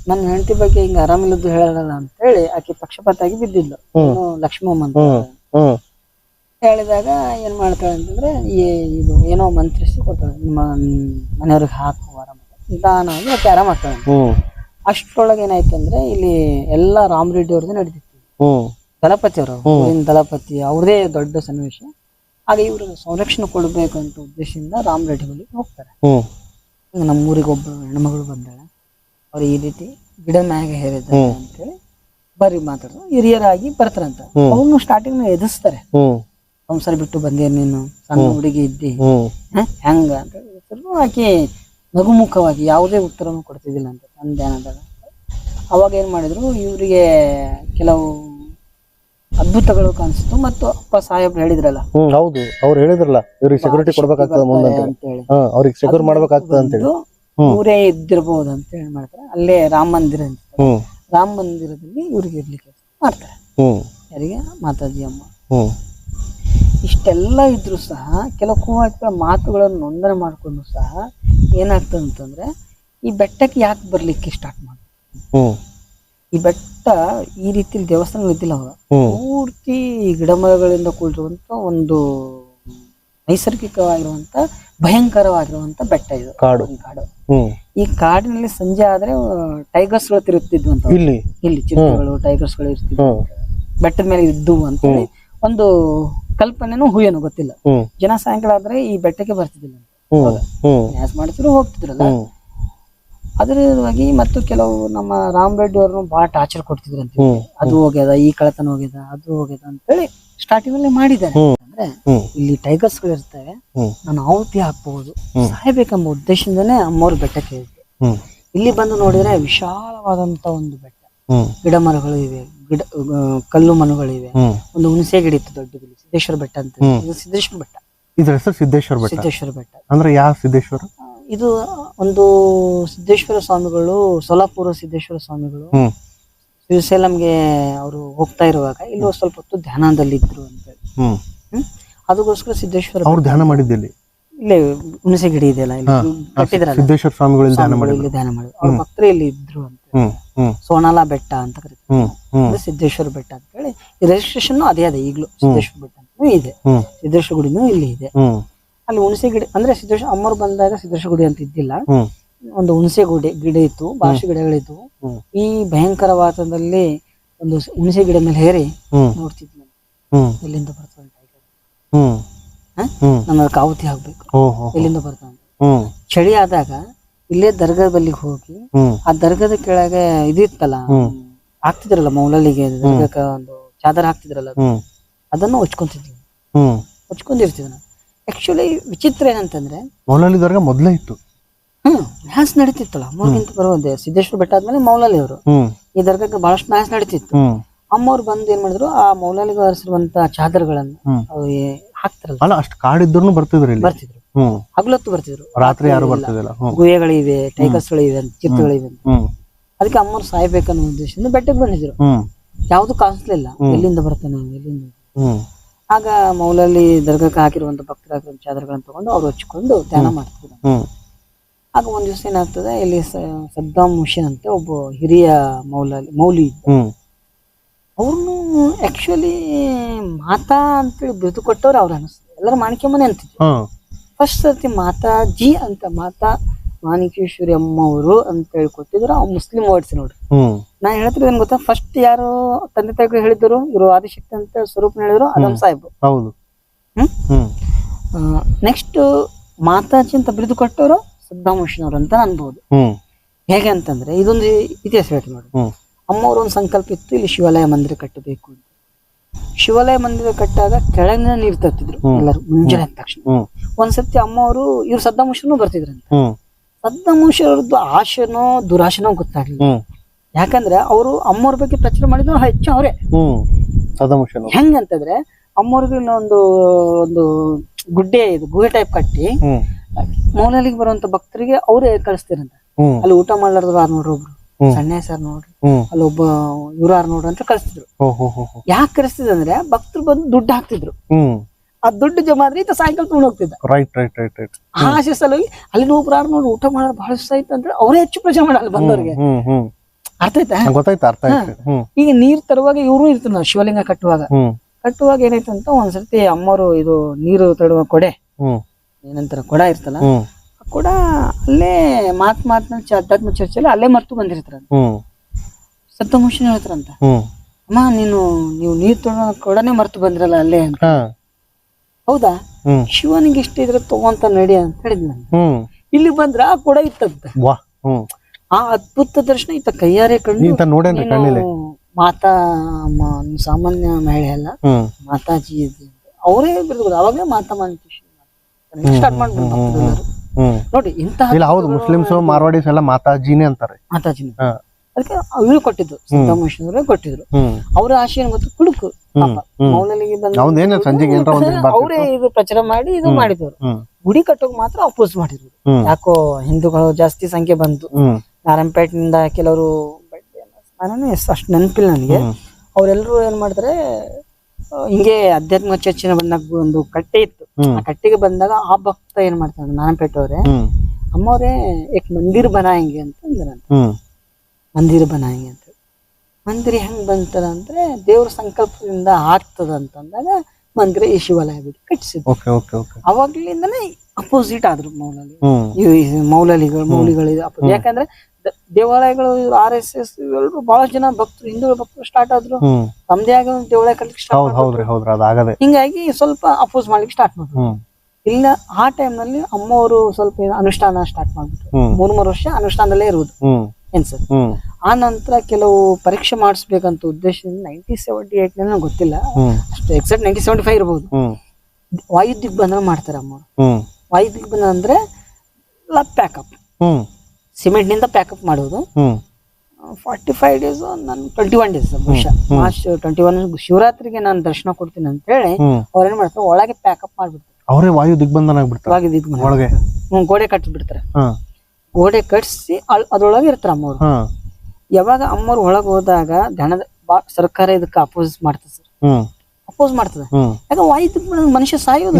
ನನ್ನ ಹೆಂಡತಿ ಬಗ್ಗೆ ಹಿಂಗ ಆರಾಮಿಲ್ಲದ್ದು ಹೇಳಲ್ಲ ಅಂತ ಹೇಳಿ ಆಕೆ ಪಕ್ಷಪಾತ ಆಗಿ ಬಿದ್ದಿದ್ಲು ಲಕ್ಷ್ಮಮ್ಮ ಅಂತ ಹೇಳಿದಾಗ ಏನ್ ಮಾಡ್ತಾಳೆ ಅಂತಂದ್ರೆ ಈ ಇದು ಏನೋ ಮಂತ್ರಿಸಿ ಕೊಡ್ತಾಳೆ ನಿಮ್ಮ ಮನೆಯವ್ರಿಗೆ ಹಾಕು ಆರಾಮ ನಿಧಾನವಾಗಿ ಆಕೆ ಆರಾಮ ಆಗ್ತಾಳೆ. ಅಷ್ಟೊಳಗೆ ಏನಾಯ್ತು ಅಂದ್ರೆ ಇಲ್ಲಿ ರಾಮ್ ರೆಡ್ಡಿ ಅವ್ರದ್ದು ನಡೆದಿತ್ತು ದಳಪತಿ ಅವರು ಊರಿನ ದಳಪತಿ ಅವ್ರದೇ ದೊಡ್ಡ ಸನ್ನಿವೇಶ. ಆಗ ಇವರು ಸಂರಕ್ಷಣೆ ಕೊಡಬೇಕು ಅಂತ ಉದ್ದೇಶದಿಂದ ರಾಮರೆಡ್ಡಿ ಬಳಿ ಹೋಗ್ತಾರೆ. ನಮ್ಮೂರಿಗೆ ಈಗ ನಮ್ಮ ಊರಿಗೆ ಒಬ್ಬ ಹೆಣ್ಮಗಳು ಬಂದಾಳೆ. ಅವ್ರು ಈ ರೀತಿ ಗಿಡ ಮ್ಯಾಗ ಹೇರಿದ್ದಾರೆ ಅಂತೇಳಿ ಬರ್ರಿ ಹಿರಿಯರಾಗಿ ಬರ್ತಾರಂತ. ಅವನು ಸ್ಟಾರ್ಟಿಂಗ್ ಎದುರಿಸ್ತಾರೆ. ಸಂಸಾರ ಬಿಟ್ಟು ಬಂದೇ ನೀನು? ಸಣ್ಣ ಹುಡುಗಿ ಇದ್ದಿ. ಹೆಂಗ ಅಂತ ಆಕೆ ನಗುಮುಖವಾಗಿ ಯಾವುದೇ ಉತ್ತರವನ್ನು ಕೊಡ್ತಿದ್ದಿಲ್ಲ ಅಂತ ನನ್ನ ಧ್ಯಾನದಾಗ ಅವಾಗ ಏನ್ ಮಾಡಿದ್ರು ಇವರಿಗೆ ಕೆಲವು ಅದ್ಭುತಗಳು ಕಾಣಿಸ್ತು ಮತ್ತು ಅಪ್ಪ ಸಾಹೇಬ್ ಹೇಳಿದ್ರಲ್ಲ. ಹೌದು. ಅವ್ರು ಹೇಳಿದ್ರಲ್ಲ ಇವ್ರಿಗೆ ಸೆಕ್ಯೂರಿಟಿ ಕೊಡ್ಬೇಕಾಗ್ತದೆ ಮುಂದೆ ಅಂತ ಹೇಳಿ ಅವ್ರಿಗೆ ಸೆಕ್ಯೂರ್ ಮಾಡ್ಬೇಕಾಗ್ತದೆ ಅಂತ ಹೇಳಿ ಊರೇ ಇದ್ದಿರ್ಬೋದು ಅಂತ ಹೇಳಿ ಮಾಡ್ತಾರೆ. ಅಲ್ಲೇ ರಾಮ ಮಂದಿರ ಅಂತ ರಾಮ ಮಂದಿರದಲ್ಲಿ ಇವ್ರಿಗೆ ಇರ್ಲಿಕ್ಕೆ ಮಾಡ್ತಾರೆ. ಯಾರಿಗೆ? ಮಾತಾಜಿ ಅಮ್ಮ. ಇಷ್ಟೆಲ್ಲ ಇದ್ರೂ ಸಹ ಕೆಲವು ಕೂವಾಟಗಳ ಮಾತುಗಳನ್ನು ನೋಂದಣಿ ಮಾಡಿಕೊಂಡು ಸಹ ಏನಾಗ್ತದೆ ಅಂತಂದ್ರೆ ಈ ಬೆಟ್ಟಕ್ಕೆ ಯಾಕೆ ಬರ್ಲಿಕ್ಕೆ ಸ್ಟಾರ್ಟ್ ಮಾಡ ಈ ಬೆಟ್ಟ ಈ ರೀತಿ ದೇವಸ್ಥಾನ ಇದ್ದಿಲ್ಲ ಅವಾಗ ಪೂರ್ತಿ ಗಿಡ ಮರಗಳಿಂದ ಕೂಡಿರುವಂತ ಒಂದು ನೈಸರ್ಗಿಕವಾಗಿರುವಂತ ಭಯಂಕರವಾಗಿರುವಂತ ಬೆಟ್ಟ ಇದು. ಕಾಡು. ಕಾಡು. ಈ ಕಾಡಿನಲ್ಲಿ ಸಂಜೆ ಆದ್ರೆ ಟೈಗರ್ಸ್ಗಳು ತಿರುತ್ತಿದ್ವು ಅಂತ ಇಲ್ಲಿ? ಇಲ್ಲಿ ಚಿತ್ರಗಳು ಟೈಗರ್ಸ್ಗಳು ಇರ್ತಿದ್ವು ಬೆಟ್ಟದ ಮೇಲೆ ಇದ್ದು ಅಂತ ಒಂದು ಕಲ್ಪನೆನೂ ಹೂಯೇನೋ ಗೊತ್ತಿಲ್ಲ. ಜನ ಸಾಯಂಕಾಲ ಆದ್ರೆ ಈ ಬೆಟ್ಟಕ್ಕೆ ಬರ್ತಿದ್ದಿಲ್ಲ ನ್ಯಾಸ್ ಮಾಡಿದ್ರು ಹೋಗ್ತಿದ್ರಲ್ಲ. ಅದರವಾಗಿ ಮತ್ತು ಕೆಲವು ನಮ್ಮ ರಾಮ್ ರೆಡ್ಡಿ ಅವ್ರನ್ನು ಬಹಳ ಟಾರ್ಚರ್ ಕೊಡ್ತಿದ್ರು ಅಂತ ಅದು ಹೋಗ್ಯದ ಈ ಕಳತನ ಹೋಗ್ಯದ ಅದು ಹೋಗ್ಯದ ಅಂತೇಳಿ ಸ್ಟಾರ್ಟಿಂಗ್ ಅಲ್ಲಿ ಮಾಡಿದ್ದಾರೆ. ಅಂದ್ರೆ ಇಲ್ಲಿ ಟೈಗರ್ಸ್ಗಳು ಇರ್ತವೆ. ನಾನು ಆಹುತಿ ಹಾಕಬಹುದು. ಸಾಯ್ಬೇಕೆಂಬ ಉದ್ದೇಶದಿಂದನೇ ಅಮ್ಮವ್ರು ಬೆಟ್ಟಕ್ಕೆ ಇಲ್ಲಿ ಬಂದು ನೋಡಿದ್ರೆ ವಿಶಾಲವಾದಂತ ಒಂದು ಬೆಟ್ಟ. ಗಿಡ ಮರಗಳು ಇವೆ ಗಿಡ ಕಲ್ಲು ಮನುಗಳಿವೆ ಒಂದು ಹುಣಸೆ ಗಿಡ ಇತ್ತು ದೊಡ್ಡದು ಸಿದ್ದೇಶ್ವರ ಬೆಟ್ಟ ಅಂತ. ಇದು ಸಿದ್ದೇಶ್ವರ ಬೆಟ್ಟ. ಇದ್ರ ಹೆಸರು ಸಿದ್ದೇಶ್ವರ ಬೆಟ್ಟ. ಸಿದ್ದೇಶ್ವರ ಬೆಟ್ಟ. ಅಂದ್ರೆ ಯಾವ ಸಿದ್ದೇಶ್ವರ? ಇದು ಒಂದು ಸಿದ್ದೇಶ್ವರ ಸ್ವಾಮಿಗಳು ಸೊಲಾಪುರ ಸಿದ್ದೇಶ್ವರ ಸ್ವಾಮಿಗಳು. ಶ್ರೀಶೈಲಂಗೆ ಅವರು ಹೋಗ್ತಾ ಇರುವಾಗ ಇಲ್ಲಿ ಸ್ವಲ್ಪ ಹೊತ್ತು ಧ್ಯಾನದಲ್ಲಿ ಇದ್ರು ಅಂತ ಅದಕ್ಕೋಸ್ಕರ ಸಿದ್ದೇಶ್ವರ ಅವರು ಧ್ಯಾನ ಮಾಡಿದ್ದಿಲ್ಲಿ. ಇಲ್ಲೇ ಹುಣಸೆ ಗಿಡ ಇದೆಯಲ್ಲ ಇಲ್ಲಿ? ಕಟ್ಟಿದ್ರಲ್ಲ. ಸಿದ್ದೇಶ್ವರ ಸ್ವಾಮಿಗಳು ಧ್ಯಾನ ಮಾಡಿದ್ರು. ಧ್ಯಾನ ಮಾಡಿದ್ರು. ಅವ್ರ ಭಕ್ತರು ಇಲ್ಲಿ ಇದ್ರು ಅಂತ ಸೋನಾಲ ಬೆಟ್ಟ ಅಂತ ಕರೀತಾರೆ. ಸಿದ್ದೇಶ್ವರ ಬೆಟ್ಟ ಅಂತ ಹೇಳಿ. ರಿಜಿಸ್ಟ್ರೇಷನ್ ಅದೇ ಅದೇ ಈಗಲೂ ಸಿದ್ದೇಶ್ವರ ಬೆಟ್ಟ ಇದೆ. ಸಿದ್ದೇಶ್ವರ ಗುಡಿನೂ ಇಲ್ಲಿ ಇದೆ. ಅಲ್ಲಿ ಹುಣಸೆ ಗಿಡ ಅಂದ್ರೆ ಸಿದ್ದೇಶ್ವರ ಅಮ್ಮರು ಬಂದಾಗ ಸಿದ್ದೇಶ್ವರ ಗುಡಿ ಅಂತ ಇದ್ದಿಲ್ಲ. ಒಂದು ಹುಣಸೆ ಗುಡಿ ಗಿಡ ಇತ್ತು ಭಾಷೆ ಗಿಡಗಳಿತ್ತು ಈ ಭಯಂಕರ ವಾತಾವರಣದಲ್ಲಿ ಒಂದು ಹುಣಸೆ ಗಿಡ ಮೇಲೆ ಹೇರಿ ನೋಡ್ತಿದ್ವಿ ಇಲ್ಲಿಂದ ಎಲ್ಲಿಂದ ಬರ್ತಾನೆ ಕಾವತಿ ಹಾಕ್ಬೇಕು ಎಲ್ಲಿಂದ ಬರ್ತಾನೆ. ಚಳಿ ಆದಾಗ ಇಲ್ಲೇ ದರ್ಗಾ ಬಲ್ಲಿಗೆ ಹೋಗಿ ಆ ದರ್ಗದ ಕೆಳಗೆ ಇದಿತ್ತಲ್ಲ ಹಾಕ್ತಿದ್ರಲ್ಲ ಮೌಲಲಿಗೆ ದರ್ಗಕ್ಕ ಒಂದು ಚಾದರ್ ಹಾಕ್ತಿದ್ರಲ್ಲ ಅದನ್ನು ಹಚ್ಕೊಂತಿದ್ವಿ ಹಚ್ಕೊಂಡಿರ್ತೀವಿ ನಾವು. ಆಕ್ಚುಲಿ ವಿಚಿತ್ರ ಏನಂತಂದ್ರೆ ಮೌಲಾಲಿ ದರ್ಗ ಮೊದಲೇ ಇತ್ತು. ಹ್ಮ್ ಮ್ಯಾಸ್ ನಡೀತಿತ್ತಲ್ಲ. ಮೂರ್ಗಿಂತ ಬರುವಂತೆ ಸಿದ್ದೇಶ್ವರ ಬೆಟ್ಟ ಆದ್ಮೇಲೆ ಮೌಲಾಲಿ ಅವರು ಈ ದರ್ಗಕ್ಕೆ ಬಹಳಷ್ಟು ಮ್ಯಾಸ್ ನಡೀತಿತ್ತು. ಅಮ್ಮವ್ರು ಬಂದ್ ಏನ್ ಮಾಡಿದ್ರು ಆ ಮೌಲಾಲಿಗೆ ಹರಿಸಿರುವಂತ ಚಾದರ್ಗಳನ್ನು ಏ- ಹಾಕ್ತಾರಲ್ಲ. ಅಲ್ಲ ಅಷ್ಟು ಕಾಡಿದ್ರು ಬರ್ತಿದ್ರು ಇಲ್ಲಿ? ಬರ್ತಿದ್ರು. ಹ್ಮ್. ಹಗಲೊತ್ತು ಬರ್ತಿದ್ರು. ರಾತ್ರಿ ಯಾರು ಬರ್ತಿದಿಲ್ಲ ಹ್ಮ್. ಗುಹೆಗಳಿವೆ ಟೈಗರ್ಸ್ಗಳಿವೆ ಚಿತ್ರಗಳಿವೆ ಅಂತ. ಹ್ಮ್. ಅದಕ್ಕೆ ಅಮ್ಮವ್ರು ಸಾಯ್ಬೇಕನ್ನೋ ಉದ್ದೇಶದಿಂದ ಬೆಟ್ಟಕ್ಕೆ ಬಂದಿದ್ರು. ಹ್ಮ್. ಯಾವ್ದು ಕಾಣಿಸ್ಲಿಲ್ಲ ಎಲ್ಲಿಂದ ಬರ್ತಾನೆ ಅವ್ನು, ಎಲ್ಲಿಂದ ಹ್ಮ್. ಆಗ ಮೌಲಲ್ಲಿ ದರ್ಗಕ್ಕೆ ಹಾಕಿರುವಂತ ಭಕ್ತರ ಚಾದರ್ಗಳನ್ನ ತಗೊಂಡು ಅವ್ರು ಹಚ್ಕೊಂಡು ಧ್ಯಾನ ಮಾಡ್ತಿದ್ರು. ಹ್ಮ್. ಆಗ ಒಂದ್ ದಿವಸ ಏನಾಗ್ತದೆ ಇಲ್ಲಿ ಸ- ಸದ್ದಾಂ ಹುಸೇನ್ ಅಂತ ಒಬ್ಬ ಹಿರಿಯ ಮೌಲಾಲಿ ಮೌಲಿ ಇದ್ದ. ಹ್ಮ್. ಅವ್ರನ್ನು ಆಕ್ಚುಲಿ ಮಾತಾ ಅಂತೇಳಿ ಬಿರುದು ಕೊಟ್ಟವ್ರು ಅವ್ರು ಅನಿಸ್ತದೆ ಎಲ್ಲರೂ ಮಾಣಿಕ್ಯಮ್ಮನೆ ಅಂತಿದ್ರು. ಅಂತ ಫಸ್ಟ್ ಸರ್ತಿ ಮಾತಾಜಿ ಅಂತ ಮಾತಾ ಮಾಣಿಕೇಶ್ವರಿ ಅಮ್ಮವರು ಅಂತ ಹೇಳಿ ಕೊಟ್ಟಿದ್ರು. ಅವ್ರು ಮುಸ್ಲಿಂ ವರ್ಡ್ಸ್ ನೋಡ್ರಿ. ನಾ ಹೇಳ್ತಿರೋದು ಏನ್ ಗೊತ್ತಾ? ಫಸ್ಟ್ ಯಾರು ತಂದೆ ತಾಯಿಗಳು ಹೇಳಿದ್ರು ಇವರು ಆದಿಶಕ್ತಿ ಅಂತ ಸ್ವರೂಪ ಹೇಳಿದ್ರು ಅದಮ್ ಸಾಹೇಬ್. ಹೌದು. ಹ್ಮ್? ನೆಕ್ಸ್ಟ್ ಮಾತಾಜಿ ಅಂತ ಬಿರುದು ಕೊಟ್ಟವರು ಸದ್ದಾಂ ಹುಸೇನ್ ಅವರು ಅಂತ ಅನ್ಬಹುದು ಹೇಗೆ ಅಂತಂದ್ರೆ ಇದೊಂದು ಇತಿಹಾಸ ಹೇಳ್ತೀನಿ ನೋಡಿ ಹ್ಮ್ ಅಮ್ಮವ್ರ ಒಂದು ಸಂಕಲ್ಪ ಇತ್ತು ಇಲ್ಲಿ ಶಿವಾಲಯ ಮಂದಿರ ಕಟ್ಟಬೇಕು ಅಂತ. ಶಿವಾಲಯ ಮಂದಿರ ಕಟ್ಟಾಗ ಕೆಳಗಿನ ನೀರು ತರ್ತಿದ್ರು ಎಲ್ಲರೂ ಮುಂಜಾನೆ ಅಂದ ತಕ್ಷಣ. ಒಂದ್ಸತಿ ಅಮ್ಮವರು ಇವ್ರು ಸದ್ದಾಂ ಹುಸೇನು ಬರ್ತಿದ್ರಂತ. ಹ್ಮ್. ಸದ್ದಾಂ ಹುಸೇನ್ ಆಶೆನೋ ದುರಾಶೆನೋ ಗೊತ್ತಾಗ್ಲಿಲ್ಲ. ಯಾಕಂದ್ರೆ ಅವರು ಅಮ್ಮವ್ರ ಬಗ್ಗೆ ಪ್ರಚಾರ ಮಾಡಿದ್ರು ಹೆಚ್ಚು ಅವರೇ. ಹೆಂಗಂತಂದ್ರೆ ಅಮ್ಮವ್ರಿಗೆ ಒಂದು ಒಂದು ಗುಡ್ಡೆ ಇದು ಗುಹೆ ಟೈಪ್ ಕಟ್ಟಿ ಮೌನಲ್ಲಿಗೆ ಬರುವಂತ ಭಕ್ತರಿಗೆ ಅವರೇ ಕಳಿಸ್ತಿರಂತ. ಅಲ್ಲಿ ಊಟ ಮಾಡ್ಲಾರ್ದ್ರು ಆರ್ನೂರು ಒಬ್ರು. ಸಣ್ಣ ಸರ್ ನೋಡ್ರಿ. ಅಲ್ಲಿ ಒಬ್ಬ ಇವ್ರು ಆರ್ ನೋಡ್ರಿ ಅಂತ ಕಳಿಸ್ತಿದ್ರು. ಯಾಕೆ ಕಳಿಸ್ತಿದ್ರು ಅಂದ್ರೆ ಭಕ್ತರು ಬಂದು ದುಡ್ಡು ಹಾಕ್ತಿದ್ರು. ಆ ದುಡ್ಡು ಜಮಾ ಆದ್ರೆ ಈತ ಸಾಯಂಕಾಲ ತಗೊಂಡು ಹೋಗ್ತಿದ್ದ. ರೈಟ್ ರೈಟ್ ರೈಟ್ ರೈಟ್ ಆ ಸಲುವಾಗಿ ಅಲ್ಲಿ ಒಬ್ರಾರು ನೋಡಿ ಊಟ ಮಾಡೋದು ಬಹಳ ಸಹಿತ ಆಯ್ತು ಅಂದ್ರೆ ಅವರೇ ಹೆಚ್ಚು ಪ್ರಜೆ ಮಾಡಲ್ಲ ಬಂದವ್ರಿಗೆ. ಅರ್ಥ ಆಯ್ತಾ? ಗೊತ್ತಾಯ್ತು ಅರ್ಥ ಈಗ ನೀರ್ ತರುವಾಗ ಇವರು ಇರ್ತಾರೆ ಶಿವಲಿಂಗ ಕಟ್ಟುವಾಗ. ಕಟ್ಟುವಾಗ ಏನಾಯ್ತು ಅಂತ ಒಂದ್ಸರ್ತಿ ಅಮ್ಮವರು ಇದು ನೀರು ತಡುವ ಕೊಡೆ ಏನಂತಾರ ಕೊಡ ಇರ್ತಲ್ಲ ಕೊಡ ಅಲ್ಲೇ ಮಾತ್ ಮಾತ್ನಲ್ಲಿ ಆಧ್ಯಾತ್ಮ ಅಧ್ಯಾತ್ಮ ಚರ್ಚೆಯಲ್ಲಿ ಅಲ್ಲೇ ಮರ್ತು ಬಂದಿರ್ತಾರ ಹ್ಮ್. ಸಪ್ತಮೋಷನ್ ಹೇಳ್ತಾರಂತ ಹ್ಮ್. ಅಮ್ಮ ನೀನು ನೀವು ನೀರ್ ತೊಗೊಳೋ ಕೂಡನೆ ಮರ್ತು ಬಂದಿರಲ್ಲ ಅಲ್ಲೇ ಅಂತ. ಹಾ. ಹೌದಾ? ಹ್ಮ್. ಶಿವನಿಗೆ ಇಷ್ಟ ಇದ್ರೆ ತಗೊಂತ ನಡಿ ಅಂತ ಹೇಳಿದ್ ನಾನು. ಹ್ಮ್. ಇಲ್ಲಿ ಬಂದ್ರ ಆ ಕೊಡ ಇತ್ತಂತ. ವಾ ಹ್ಮ್. ಆ ಅದ್ಭುತ ದರ್ಶನ ಇತ್ತ ಕೈಯಾರೆ ಕಣ್ಣು. ಇಂತ ನೋಡೇನ್ರಿ ನೀನು ಕಣ್ಣಿಲೆ. ಮಾತಾ ಮ- ಸಾಮಾನ್ಯ ಮಹಿಳೆ ಅಲ್ಲ. ಹ್ಮ್. ಮಾತಾಜಿ. ಅವರೇ ಬಿಡ್ಬೋದು ಅವಾಗಲೇ ಮಾತಾ ಮಾಂತೇಶಿ ಸ್ಟಾರ್ಟ್ ಮಾಡ್ಬಿಡ್ತಾರೆ ನೋಡಿ ಇಂತ ಇಲ್ಲ ಹೌದು ಮುಸ್ಲಿಮ್ಸ್ ಮಾರ್ವಾಡೀಸ್ ಎಲ್ಲ ಮಾತಾಜಿನೇ ಅಂತಾರೆ. ಮಾತಾಜಿನ. ಅದಕ್ಕೆ ಇವ್ರು ಕೊಟ್ಟಿದ್ರು ಸಿದ್ದಮೇಶ್ವರ ಕೊಟ್ಟಿದ್ರು. ಅವ್ರ ಆಶಯ ಏನ್ ಗೊತ್ತು ಕುಡುಕು ಬಂದ. ಅವರೇ ಇದು ಪ್ರಚಾರ ಮಾಡಿ ಇದು ಮಾಡಿದ್ರು ಗುಡಿ ಕಟ್ಟೋಕ್ ಮಾತ್ರ ಅಪೋಸ್ ಮಾಡಿದ್ರು ಯಾಕೋ ಹಿಂದೂಗಳು ಜಾಸ್ತಿ ಸಂಖ್ಯೆ ಬಂತು ನಾರಾಯಣಪೇಟೆಯಿಂದ ಕೆಲವರು ಅಷ್ಟು ನೆನಪಿಲ್ಲ ನನಗೆ. ಅವರೆಲ್ಲರೂ ಏನ್ ಮಾಡ್ತಾರೆ ಹಿಂಗೆ ಅಧ್ಯಾತ್ಮ ಚರ್ಚೆ ಬಂದಾಗ ಒಂದು ಕಟ್ಟೆ ಇತ್ತು. ಆ ಕಟ್ಟೆಗೆ ಬಂದಾಗ ಆ ಭಕ್ತ ಏನ್ ಮಾಡ್ತಾನೆ ನಾನು ಅವರೇ ಹ್ಮ್. ಅಮ್ಮವ್ರೆ ಏಕ್ ಮಂದಿರ್ ಬನಾಯಂಗೆ ಅಂತ ಅಂದ್ರಂತ ಮಂದಿರ್ ಬನಾಯಂಗೆ ಅಂತ. ಮಂದಿರ ಹೆಂಗ್ ಬಂತದ ಅಂದ್ರೆ ದೇವ್ರ ಸಂಕಲ್ಪದಿಂದ ಆಗ್ತದ ಅಂತಂದಾಗ ಮಂದಿರ ಈ ಶಿವಾಲಯ ಬಿಟ್ಟು ಕಟ್ಟಿಸಿದ್ರು ಓಕೆ ಅವಾಗ್ಲಿಂದನೇ ಅಪೋಸಿಟ್ ಆದ್ರು ಮೌಲಲಿ ಮೌಲಲಿಗಳು ಮೌಲಿಗಳು ಯಾಕಂದ್ರೆ ದೇವಾಲಯಗಳು ಆರ್ ಎಸ್ ಎಸ್ ಇವೆಲ್ಲರೂ ಬಹಳ ಜನ ಭಕ್ತರು ಹಿಂದೂ ಭಕ್ತರು ಸ್ಟಾರ್ಟ್ ಆದ್ರು ತಮ್ದೇ ಆಗೋ ಒಂದು ದೇವಾಲಯ ಕಲಿಕ್ ಸ್ಟಾರ್ಟ್ ಹೌದ್ ಹೌದ್ರಿ ಹೌದ್ರಿ ಅದಾಗದೆ. ಹಿಂಗಾಗಿ ಸ್ವಲ್ಪ ಅಪೋಸ್ ಮಾಡ್ಲಿಕ್ಕೆ ಸ್ಟಾರ್ಟ್ ಮಾಡಿದ್ರು ಇಲ್ಲ ಆ ಟೈಮ್ನಲ್ಲಿ ಅಮ್ಮವರು ಸ್ವಲ್ಪ ಏನು ಅನುಷ್ಠಾನ ಸ್ಟಾರ್ಟ್ ಮಾಡ್ಬಿಟ್ರು. ಮೂರ್ ಮೂರ್ ವರ್ಷ ಅನುಷ್ಠಾನದಲ್ಲೇ ಇರುವುದು. ಹ್ಮ್. ಏನ್ ಸರ್? ಆ ನಂತರ ಕೆಲವು ಪರೀಕ್ಷೆ ಮಾಡಿಸ್ಬೇಕಂತ ಉದ್ದೇಶದಿಂದ ನೈನ್ಟೀನ್ ಸೆವೆಂಟಿ ಏಟ್ನಲ್ಲಿ ಗೊತ್ತಿಲ್ಲ. ಅಷ್ಟು ಎಕ್ಸಾಕ್ಟ್ ನೈನ್ಟೀನ್ ಸೆವೆಂಟಿ ಫೈವ್ ಇರ್ಬೋದು. ವಾಯು ದಿಗ್ಬಂಧನ ಮಾಡ್ತಾರೆ ಅಮ್ಮ ವಾಯು ದಿಗ್ಬಂಧನ ಅಂದ್ರೆ ಲಪ್ ಪ್ಯಾಕಪ್ ಹ್ಮ್. ಸಿಮೆಂಟ್ನಿಂದ ಪ್ಯಾಕಪ್ ಮಾಡೋದು. ಫಾರ್ಟಿ ಫೈವ್ ಡೇಸ್ ನಾನು ಟ್ವೆಂಟಿ ಒನ್ ಡೇಸ್ ಬಹುಶಃ ಮಾರ್ಚ್ ಟ್ವೆಂಟಿ ಒನ್ ಶಿವರಾತ್ರಿಗೆ ನಾನು ದರ್ಶನ ಕೊಡ್ತೀನಿ ಅಂತ ಹೇಳಿ ಅವ್ರೇನ್ ಅವ್ರು ಏನ್ ಮಾಡ್ತಾರೆ ಒಳಗೆ ಪ್ಯಾಕಪ್ ಮಾಡ್ಬಿಡ್ತಾರೆ. ಅವರೇ ವಾಯು ದಿಗ್ಬಂಧನ ಆಗ್ಬಿಡ್ತಾರೆ. ಒಳಗೆ ದಿಗ್ಬಂಧನ. ಒಳಗೆ. ಗೋಡೆ ಕಟ್ಟಿಬಿಡ್ತಾರೆ ಗೋಡೆ ಕಟ್ಸಿ ಅದ್ರೊಳಗೆ ಇರ್ತಾರೆ ಅಮ್ಮವ್ರು. ಯಾವಾಗ ಅಮ್ಮವ್ರು ಒಳಗೆ ಹೋದಾಗ ದಣದ ಸರ್ಕಾರ ಇದಕ್ಕೆ ಅಪೋಸ್ ಮಾಡ್ತದೆ ಸರ್. ಅಪೋಸ್ ಮಾಡ್ತದೆ. ಯಾಕಂದ್ರೆ ವಾಯು ದಿಗ್ಬಂಧನ ಮನುಷ್ಯ ಸಾಯೋದು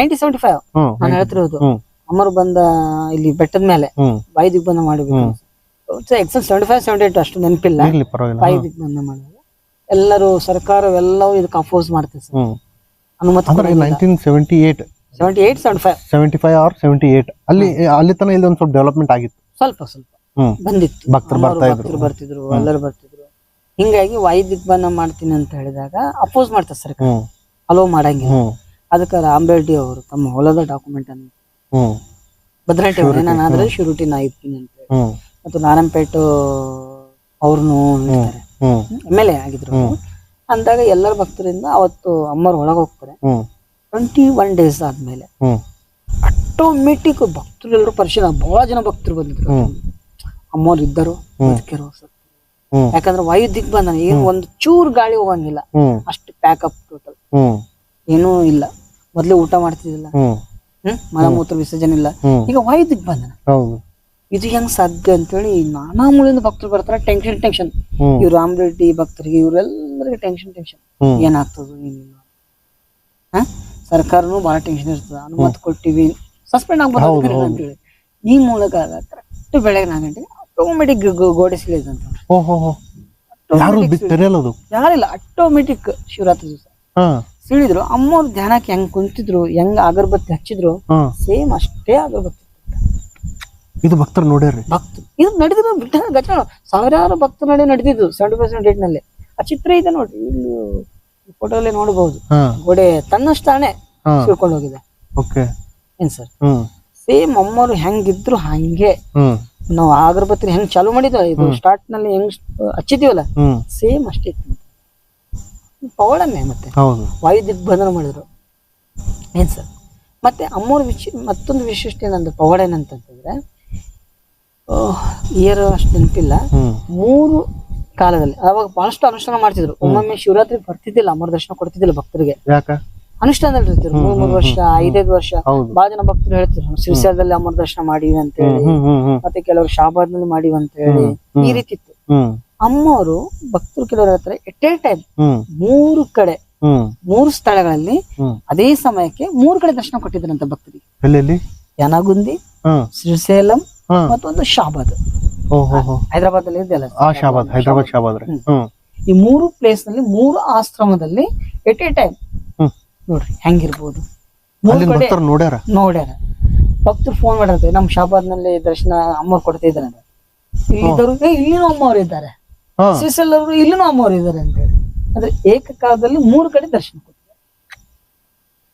ನೈನ್ಟೀನ್ ಸೆವೆಂಟಿ ಫೈವ್ ನಾನು ಹೇಳ್ತಿರೋದು. ಹ್ಮ್ ಅಮ್ಮರು ಬಂದ ಇಲ್ಲಿ ಬೆಟ್ಟದ ಮೇಲೆ ಹ್ಮ್. ಬಂದ ದಿಗ್ಬಂಧನ ಮಾಡಬೇಕು exam seventy five seventy eight ಅಷ್ಟು ನೆನಪಿಲ್ಲ. ಇರ್ಲಿ ಪರವಾಗಿಲ್ಲ. ವಾಯು ದಿಗ್ಬಂಧನ ಮಾಡಿದಾಗ ಎಲ್ಲರೂ ಸರ್ಕಾರವೆಲ್ಲವೂ ಇದಕ್ಕೆ ಅಪೋಸ್ ಮಾಡ್ತದೆ ಸರ್. ಹ್ಮ್. ಅನುಮತಿ ಅಂದ್ರೆ nineteen seventy eight seventy eight seventy five seventy five or seventy eight ಅಲ್ಲಿ ಅಲ್ಲಿ ತನಕ ಇಲ್ಲಿ ಒಂದ್ ಸ್ವಲ್ಪ ಡೆವಲಪ್ಮೆಂಟ್ ಆಗಿತ್ತು. ಸ್ವಲ್ಪ ಸ್ವಲ್ಪ. ಹ್ಮ್. ಬಂದಿತ್ತು. ಭಕ್ತರು ಅಮ್ಮವ್ರು ಬರ್ತಾ ಇದ್ರು. ಭಕ್ತರು ಬರ್ತಿದ್ರು ಎಲ್ಲರೂ ಬರ್ತಿದ್ರು. ಹಿಂಗಾಗಿ ವಾಯು ಬಂದ ಮಾಡ್ತೀನಿ ಅಂತ ಹೇಳಿದಾಗ ಅಪೋಸ್ ಮಾಡ್ತಾರೆ ಸರ್ಕಾರ. ಹ್ಮ್. ಅಲೋ ಮಾಡಂಗಿಲ್ಲ. ಹ್ಮ್. ಅದಕ್ಕೆ ರಾಮರೆಡ್ಡಿ ಅವರು ತಮ್ಮ ಹೊಲದ ಡಾಕ್ಯುಮೆಂಟ್ ಅನ್ನು ಹ್ಮ್ ಭದ್ರಾಟಿ ಅವರು ಆದ್ರೆ ಶುರುಟಿ ನಾ ಇರ್ತೀನಿ ಅಂತ ಹೇಳಿ. ಹ್ಮ್ ಮತ್ತು ನಾರಾಯಣಪೇಟು ಅವ್ರನ್ನು ಹ್ಮ್ ಎಂ ಎಲ್ ಎ ಆಗಿದ್ರು ಅವ್ರು. ಅಂದಾಗ ಎಲ್ಲರ ಭಕ್ತರಿಂದ ಅವತ್ತು ಅಮ್ಮರು ಒಳಗೆ ಹೋಗ್ತಾರೆ. ಹ್ಮ್ ಟ್ವೆಂಟಿ ಒನ್ ಡೇಸ್ ಆದ್ಮೇಲೆ. ಹ್ಮ್ ಆಟೋಮೆಟಿಕ್ ಭಕ್ತರು ಎಲ್ಲರೂ ಪರಿಶೀಲ ಬಹಳ ಜನ ಭಕ್ತರು ಬಂದಿದ್ರು. ಹ್ಮ್. ಅಮ್ಮವ್ರು ಇದ್ದರು ಬದುಕಿರೋ. ಹ್ಮ್ ಯಾಕಂದ್ರೆ ವಾಯು ದಿಗ್ಬಂಧನ ಏನು ಒಂದು ಚೂರು ಗಾಳಿ ಹೋಗಂಗಿಲ್ಲ. ಹ್ಮ್ ಪ್ಯಾಕ್ ಅಪ್ ಟೋಟಲ್ ಹ್ಮ್ ಏನೂ ಇಲ್ಲ. ಮೊದ್ಲೇ ಊಟ ಮಾಡ್ತಿದ್ದಿಲ್ಲ. ಹ್ಮ್ ಹ್ಮ್? ಮಲಮೂತ್ರ ವಿಸರ್ಜನೆ ಇಲ್ಲ. ಈಗ ವಾಯು ಬಂದ ಹೌದು. ಇದು ಹೆಂಗ್ ಸಾಧ್ಯ ಅಂತೇಳಿ ನಾನಾ ಮೂಲೆಯಿಂದ ಭಕ್ತರು ಬರ್ತಾರ. ಟೆನ್ಷನ್ ಟೆನ್ಷನ್ ಇವ್ರು ರಾಮ್ ರೆಡ್ಡಿ ಭಕ್ತರಿಗೆ ಇವ್ರೆಲ್ಲರಿಗೆ ಟೆನ್ಷನ್ ಟೆನ್ಷನ್ ಏನಾಗ್ತದ ಏನಿಲ್ಲ. ಹ? ಸರ್ಕಾರನು ಬಹಳ ಟೆನ್ಷನ್ ಇರ್ತದ. ಅನುಮತಿ ಕೊಟ್ಟಿವಿ. ಸಸ್ಪೆಂಡ್ ಆಗ್ಬೋದು ಅಂತೇಳಿ. ಈ ಮೂಲಕ ಕರೆಕ್ಟ್ ಬೆಳಗ್ಗೆ ನಾಲ್ಕು ಗಂಟೆಗೆ ಆಟೋಮೆಟಿಕ್ ಗೋಡೆ ಸಿಲೇಜ್ ಯಾರು ಯಾರಿಲ್ಲ. ಆಟೋಮೆಟಿಕ್ ಶಿವರಾತ್ರಿ ದಿವಸ. ಹಾ ಅಮ್ಮವ್ರ ಧ್ಯಾನಕ್ಕೆ ಹೆಂಗ್ ಕುಂತಿದ್ರು ಹೆಂಗ್ ಅಗರಬತ್ತಿ ಹಚ್ಚಿದ್ರು ಹಾ. ಸೇಮ್ ಅಷ್ಟೇ ಅಗರಬತ್ತಿ. ಇದು ಭಕ್ತರು ನೋಡ್ಯಾರ್ರಿ. ಭಕ್ತರು. ಇದು ನಡೆದಿರೋ ಬಿಟ್ಟ ಗಜ ಸಾವಿರಾರು ಭಕ್ತರು ನಡೆ ನಡೆದಿದ್ದು ಸೆವೆಂಟಿ ಪರ್ಸೆಂಟ್ ಡೇಟ್ನಲ್ಲಿ ಆ ಚಿತ್ರ ಇದೆ ನೋಡ್ರಿ ಇಲ್ಲಿ ಫೋಟೋಲ್ಲಿ ನೋಡಬಹುದು ಹಾ. ಗೋಡೆ ತನ್ನಷ್ಟಾನೆ ಹಾ. ಸುಳ್ಕೊಂಡು ಹೋಗಿದೆ. ಓಕೆ. ಏನ್ ಸರ್? ಹ್ಮ್. ಸೇಮ್ ಅಮ್ಮವ್ರು ಹೆಂಗಿದ್ರು ಹಂಗೆ. ಹ್ಮ್. ನಾವು ಅಗರಬತ್ತಿ ಹೆಂಗ್ ಚಾಲು ಮಾಡಿದ್ವಿ ಇದು ಸ್ಟಾರ್ಟ್ನಲ್ಲಿ ಹೆಂಗ್ ಹಚ್ಚಿದೀವಲ್ಲ ಹ್ಮ್. ಸೇಮ್ ಅಷ್ಟೇ. ಇತ್ತು ಪವಳನ್ನೇ ಮತ್ತೆ. ಹೌದು. ವಾಯು ದಿಗ್ಬಂಧನ ಮಾಡಿದ್ರು. ಏನ್ ಸರ್? ಮತ್ತೆ ಅಮ್ಮೋರ್ ವಿಶ್ ಮತ್ತೊಂದು ವಿಶಿಷ್ಟ ಏನಂದ್ರೆ ಪವಾಡ ಏನಂತಂತಂದ್ರೆ ಇಯರ್ ಅಷ್ಟು ನೆನಪಿಲ್ಲ. ಮೂರು ಕಾಲದಲ್ಲಿ ಅವಾಗ ಬಹಳಷ್ಟು ಅನುಷ್ಠಾನ ಮಾಡ್ತಿದ್ರು. ಒಮ್ಮೊಮ್ಮೆ ಶಿವರಾತ್ರಿ ಬರ್ತಿದ್ದಿಲ್ಲ ಅಮರ ದರ್ಶನ ಕೊಡ್ತಿದ್ದಿಲ್ಲ ಭಕ್ತರಿಗೆ. ಅನುಷ್ಠಾನದಲ್ಲಿ ಇರ್ತಿದ್ರು ಮೂರ್ ಮೂರು ವರ್ಷ ಐದೈದು ವರ್ಷ. ಬಹಳ ಜನ ಭಕ್ತರು ಹೇಳ್ತಿದ್ರು ಶ್ರೀಶೈಲದಲ್ಲಿ ಅಮರ ದರ್ಶನ ಮಾಡಿವಿ ಅಂತ ಹೇಳಿ ಮತ್ತೆ ಕೆಲವರು ಶಾಬಾದ್ನಲ್ಲಿ ಮಾಡಿವಿ ಅಂತ ಹೇಳಿ ಈ ರೀತಿ ಇತ್ತು. ಅಮ್ಮವರು ಭಕ್ತರು ಕೆಲವರು ಹೇಳ್ತಾರೆ ಎಟ್ ಎ ಟೈಮ್ ಮೂರು ಕಡೆ ಮೂರು ಸ್ಥಳಗಳಲ್ಲಿ ಅದೇ ಸಮಯಕ್ಕೆ ಮೂರು ಕಡೆ ದರ್ಶನ ಕೊಟ್ಟಿದ್ರಂತ ಭಕ್ತರಿಗೆ. ಯನಗುಂದಿ ಶ್ರೀಶೈಲಂ ಮತ್ತೊಂದು ಶಾಬಾದ್. ಹೈದರಾಬಾದ್ ಅಲ್ಲಿ ಇದೆಯಲ್ಲ ಹೈದರಾಬಾದ್ ಶಾಬಾದ್ ಈ ಮೂರು ಪ್ಲೇಸ್ನಲ್ಲಿ ಮೂರು ಆಶ್ರಮದಲ್ಲಿ ಎಟ್ ಎ ಟೈಮ್ ನೋಡ್ರಿ ಹೆಂಗಿರ್ಬೋದು? ನೋಡ್ಯಾರ? ನೋಡ್ಯಾರ. ಭಕ್ತರು ಫೋನ್ ಮಾಡಿರ್ತಾರೆ ನಮ್ ಶಾಬಾದ್ನಲ್ಲಿ ದರ್ಶನ ಅಮ್ಮ ಕೊಡ್ತಿದ್ದಾರೆ ಇಲ್ಲಿನೂ ಅಮ್ಮವ್ರು ಇದ್ದಾರೆ. ಹಾ ಶ್ರೀಶೈಲ್ ಅವರು ಇಲ್ಲೂ ಅಮ್ಮವ್ರು ಇದ್ದಾರೆ ಅಂತ ಹೇಳಿ. ಅಂದ್ರೆ ಏಕಕಾಲದಲ್ಲಿ ಮೂರು ಕಡೆ ದರ್ಶನ ಕೊಟ್ಟರು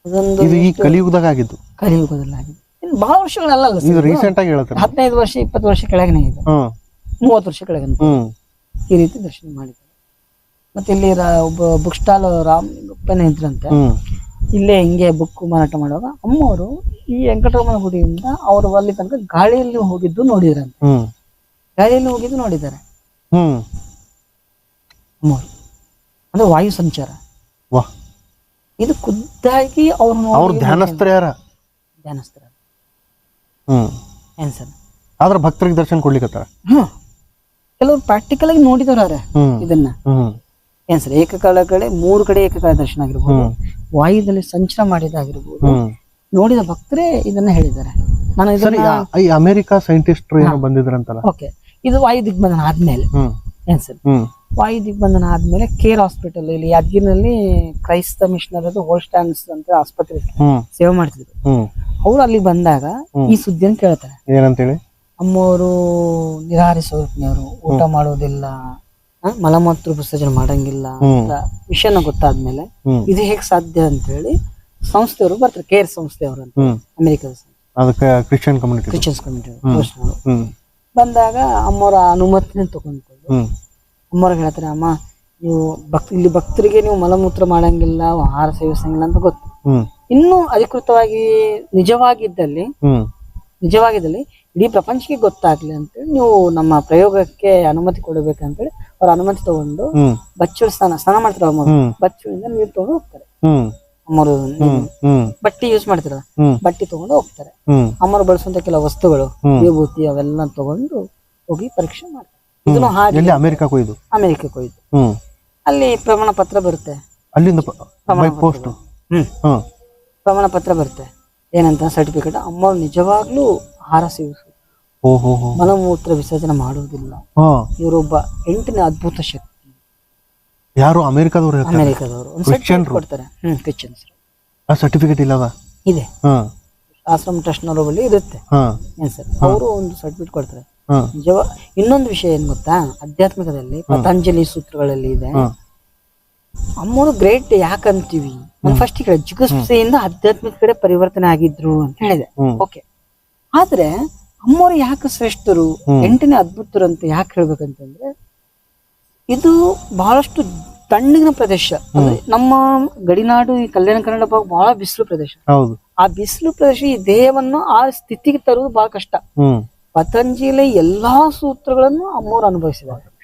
ಅದೊಂದು ಇದು ಈ ಕಲಿಯುಗದಾಗ ಆಗಿದ್ದು. ಕಲಿಯುಗದಲ್ಲಿ ಆಗಿದೆ ಇನ್ನು ಬಹಳ ವರ್ಷಗಳಲ್ಲ ಇದು ರೀಸೆಂಟ್ ಆಗಿ ಹೇಳ್ತಾರೆ ಹದಿನೈದು ವರ್ಷ ಇಪ್ಪತ್ತು ವರ್ಷ ಕೆಳಗನೆ ಇದು. ಹ್ಮ್ ಮೂವತ್ತು ವರ್ಷ ಕೆಳಗನೆ ಹ್ಮ್. ಈ ರೀತಿ ದರ್ಶನ ಮಾಡಿದ್ದಾರೆ. ಮತ್ತೆ ಇಲ್ಲಿ ರಾ- ಒಬ್ಬ ಬುಕ್ ಸ್ಟಾಲ್ ರಾಮ್ ಗುಪ್ಪನ ಇದ್ರಂತೆ. ಹ್ಮ್. ಇಲ್ಲೇ ಹಿಂಗೆ ಬುಕ್ ಮಾರಾಟ ಮಾಡುವಾಗ ಅಮ್ಮವರು ಈ ವೆಂಕಟರಮಣ ಗುಡಿಯಿಂದ ಅವರು ಅಲ್ಲಿ ತನಕ ಗಾಳಿಯಲ್ಲಿ ಹೋಗಿದ್ದು ನೋಡಿದ್ರಂತೆ. ಹ್ಮ್. ಗಾಳಿಯಲ್ಲಿ ಹೋಗಿದ್ದು ನೋಡಿದ್ದಾರೆ. ಹ್ಮ್. ಅಮ್ಮವರು ಅಂದ್ರೆ ವಾಯು ಸಂಚಾರ. ವಾ. ಇದು ಖುದ್ದಾಗಿ ಅವ್ರು ಅವ್ರ ಧ್ಯಾನಸ್ಥರು ಯಾರ? ಧ್ಯಾನಸ್ಥರ. ಹ್ಮ್. ಏನ್ ಸರ್ ಆದ್ರ ಭಕ್ತರಿಗೆ ದರ್ಶನ ಕೊಡ್ಲಿಕ್ಕೆ ಹ್ಮ್. ಕೆಲವರು ಪ್ರಾಕ್ಟಿಕಲ್ ಆಗಿ ನೋಡಿದವ್ರ ಇದನ್ನ. ಏನ್ ಸರ್ ಏಕಕಾಲ ಕಡೆ ಮೂರು ಕಡೆ ಏಕಕಾಲ ದರ್ಶನ ಆಗಿರ್ಬೋದು ವಾಯುದಲ್ಲಿ ಸಂಚಾರ ಮಾಡಿದಾಗಿರ್ಬೋದು. ನೋಡಿದ ಭಕ್ತರೇ ಇದನ್ನ ಹೇಳಿದ್ದಾರೆ. ನಾನು ಇದನ್ನ ಅಮೆರಿಕಾ ಸೈಂಟಿಸ್ಟ್ರು ಏನೋ ಬಂದಿದ್ರಂತಲ್ಲ? ಓಕೆ ಇದು ವಾಯು ದಿಗ್ಬಂಧನ ಆದ್ಮೇಲೆ. ಏನ್ ಸರ್ ವಾಯು ದಿಗ್ಬಂಧನ ಆದ್ಮೇಲೆ ಕೇರ್ ಹಾಸ್ಪಿಟಲ್ ಇಲ್ಲಿ ಯಾದಗಿರಿನಲ್ಲಿ ಕ್ರೈಸ್ತ ಮಿಷನರ್ ಅದು ಸ್ಟ್ಯಾಂಡ್ಸ್ ಅಂತ ಆಸ್ಪತ್ರೆ ಇತ್ತು. ಸೇವೆ ಮಾಡ್ತಿದ್ರು. ಅವ್ರು ಅಲ್ಲಿ ಬಂದಾಗ. ಈ ಸುದ್ದಿಯನ್ನು ಕೇಳ್ತಾರೆ ಏನಂತೇಳಿ? ಅಮ್ಮವರು ನಿರಾಹಾರಿ ಸ್ವರೂಪಿನವರು ಊಟ ಮಾಡೋದಿಲ್ಲ ಆ, ಮಲಮೂತ್ರ ವಿಸರ್ಜನೆ ಮಾಡಂಗಿಲ್ಲ. ಅಂತ ವಿಷಯನ ಗೊತ್ತಾದ್ಮೇಲೆ ಹ್ಮ್. ಇದು ಹೇಗ್ ಸಾಧ್ಯ ಅಂತ ಹೇಳಿ ಸಂಸ್ಥೆಯವರು ಬರ್ತಾರೆ ಕೇರ್ ಸಂಸ್ಥೆಯವರು ಅಂತ ಹ್ಮ್. ಅಮೆರಿಕದ ಅದಕ್ಕೆ ಕ್ರಿಶ್ಚಿಯನ್ ಕಮ್ಯುನಿಟಿ ಕ್ರಿಶ್ಚಿಯನ್ಸ್ ಕಮಿಟಿ ಹ್ಮ್. ಹ್ಮ್. ಬಂದಾಗ ಅಮ್ಮವರ ಅನುಮತಿನ ತಗೊಂಡ್ಕೊಂಡು ಹ್ಮ್. ಅಮ್ಮವ್ರಿಗೆ ಹೇಳ್ತಾರೆ ಅಮ್ಮ ನೀವು ಭಕ್ ಇಲ್ಲಿ ಭಕ್ತರಿಗೆ ನೀವು ಮಲಮೂತ್ರ ಮಾಡಂಗಿಲ್ಲ ಆಹಾರ ಸೇವಿಸಂಗಿಲ್ಲ ಅಂತ ಗೊತ್ತು. ಇನ್ನು ಅಧಿಕೃತವಾಗಿ ನಿಜವಾಗಿದ್ದಲ್ಲಿ ನಿಜವಾಗಿದ್ದಲ್ಲಿ ಇಡೀ ಪ್ರಪಂಚಕ್ಕೆ ಗೊತ್ತಾಗ್ಲಿ ಅಂತೇಳಿ ನೀವು ನಮ್ಮ ಪ್ರಯೋಗಕ್ಕೆ ಅನುಮತಿ ಕೊಡಬೇಕಂತೇಳಿ ಅವ್ರ ಅನುಮತಿ ತಗೊಂಡು ಬಚ್ಚು ಸ್ನಾನ ಸ್ನಾನ ಮಾಡ್ತಾರೆ ಅಮ್ಮ ಬಚ್ಚುಳಿಂದ ನೀರು ತಗೊಂಡು ಹೋಗ್ತಾರೆ. ಅಮ್ಮರು ಹ್ಮ್. ಯೂಸ್ ಮಾಡ್ತಿರಲ್ಲ ಬಟ್ಟಿ ಬಟ್ಟೆ ತಗೊಂಡು ಹೋಗ್ತಾರೆ. ಅಮ್ಮರು ಬಳಸುವಂತ ಕೆಲವು ವಸ್ತುಗಳು. ವಿಭೂತಿ ಅವೆಲ್ಲ ತಗೊಂಡು ಹೋಗಿ ಪರೀಕ್ಷೆ ಮಾಡ್ತಾರೆ. ಇದನ್ನು ಹಾಗೆ ಎಲ್ಲಿ? ಅಮೆರಿಕಾ ಕೊಯ್ದು? ಅಮೆರಿಕಕ್ಕೆ ಕೊಯ್ದು. ಹ್ಮ್. ಅಲ್ಲಿ ಪ್ರಮಾಣ ಪತ್ರ ಬರುತ್ತೆ. ಅಲ್ಲಿಂದ ಪೋಸ್ಟ್. ಹ್ಮ್. ಹ್ಮ್. ಪ್ರಮಾಣ ಪತ್ರ ಬರುತ್ತೆ. ಏನಂತ ಸರ್ಟಿಫಿಕೇಟ್? ಅಮ್ಮ ನಿಜವಾಗ್ಲೂ ಆಹಾರ ಸೇವಿಸು. ಓ ಹೋ. ಹೋ ಮಲಮೂತ್ರ ವಿಸರ್ಜನೆ ಮಾಡುವುದಿಲ್ಲ ಇವರೊಬ್ಬ ಎಂಟನೇ ಅದ್ಭುತ ಶಕ್ತಿ. ಯಾರು? ಅಮೆರಿಕದವರು ಅಮೆರಿಕದವರು. ಒಂದು ಸರ್ಟಿಫಿಕೇಟ್ ಕೊಡ್ತಾರೆ. ಹ್ಮ್ ಕ್ರಿಶ್ಚಿಯನ್ಸ್. ಆ ಸರ್ಟಿಫಿಕೇಟ್ ಇಲ್ಲವಾ? ಇದೆ. ಆಶ್ರಮ ಟ್ರಸ್ಟ್ನವರ ಬಳಿ ಇರುತ್ತೆ. ಏನ್ ಸರ್? ಅವರು ಒಂದು ಸರ್ಟಿಫಿಕೇಟ್ ಕೊಡ್ತಾರೆ. ಹಾ. ನಿಜವ ಇನ್ನೊಂದು ವಿಷಯ ಏನ್ ಗೊತ್ತಾ? ಆಧ್ಯಾತ್ಮಿಕದಲ್ಲಿ ಪತಂಜಲಿ ಸೂತ್ರಗಳಲ್ಲಿ ಇದೆ. ಅಮ್ಮೋರು ಗ್ರೇಟ್ ಯಾಕಂತೀವಿ ಫಸ್ಟ್ ಕಡೆ ಚಿಕಿತ್ಸೆಯಿಂದ ಆಧ್ಯಾತ್ಮಿಕ ಕಡೆ ಪರಿವರ್ತನೆ ಆಗಿದ್ರು ಅಂತ ಹೇಳಿದೆ. ಓಕೆ ಆದ್ರೆ ಅಮ್ಮೋರು ಯಾಕೆ ಶ್ರೇಷ್ಠರು. ಎಂಟನೇ ಅದ್ಭುತರು ಅಂತ ಯಾಕೆ ಹೇಳ್ಬೇಕಂತಂದ್ರೆ ಇದು ಬಹಳಷ್ಟು ತಣ್ಣಗಿನ ಪ್ರದೇಶ. ನಮ್ಮ ಗಡಿನಾಡು ಈ ಕಲ್ಯಾಣ ಕನ್ನಡ ಭಾಗ ಬಹಳ ಬಿಸಿಲು ಪ್ರದೇಶ. ಆ ಬಿಸಿಲು ಪ್ರದೇಶ ಈ ದೇಹವನ್ನು ಆ ಸ್ಥಿತಿಗೆ ತರುವುದು ಬಹಳ ಕಷ್ಟ. ಪತಂಜಲಿ ಎಲ್ಲಾ ಸೂತ್ರಗಳನ್ನು ಅಮ್ಮೋರು ಅನುಭವಿಸಿದ್ದಾರೆ.